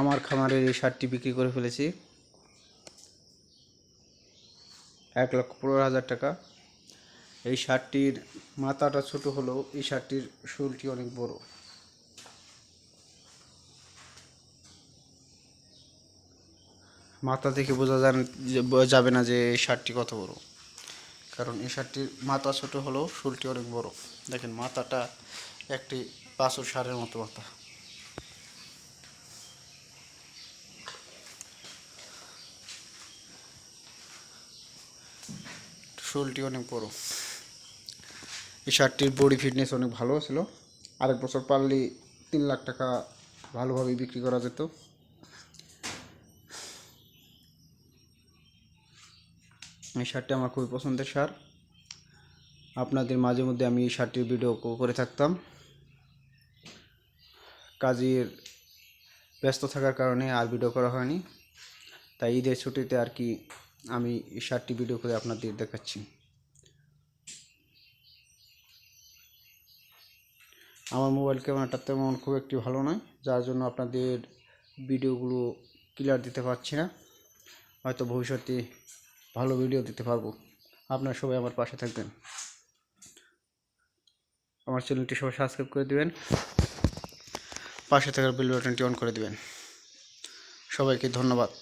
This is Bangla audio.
আমার খামারের এই শার্টটি বিক্রি করে ফেলেছি। এক লক্ষ পনেরো হাজার টাকা। এই শার্টটির মাথাটা ছোট হলেও এই শার্টটির শুলটি অনেক বড়। মাথা দেখে বোঝা যান যাবে না যে এই শার্টটি কত বড়। কারণ এই শার্টটির মাথা ছোট হলেও শুলটি অনেক বড়। দেখেন, মাথাটা একটি পাঁচশো সারের মতো মাথা। শোলটি অনেক বড়। এই শার্টটির বডি ফিটনেস অনেক ভালো ছিল। আরেক বছর পারলে তিন লাখ টাকা ভালোভাবে বিক্রি করা যেত। এই শার্টটি আমার খুবই পছন্দের শার্ট। আপনাদের মাঝে মধ্যে আমি এই শার্টটির ভিডিও করে থাকতাম। কাজের ব্যস্ত থাকার কারণে আর ভিডিও করা হয়নি। তাই ঈদের ছুটিতে আর কি আমি শার্টটি ভিডিও করে আপনাদের দেখাচ্ছি। আমার মোবাইল ক্যামেরাটা তেমন খুব একটি ভালো নয়, যার জন্য আপনাদের ভিডিওগুলো ক্লিয়ার দিতে পারছি না। হয়তো ভবিষ্যতে ভালো ভিডিও দিতে পারব। আপনারা সবাই আমার পাশে থাকবেন। আমার চ্যানেলটি সবাই সাবস্ক্রাইব করে দেবেন। পাশে থাকার বেল বাটনটি অন করে দেবেন। সবাইকে ধন্যবাদ।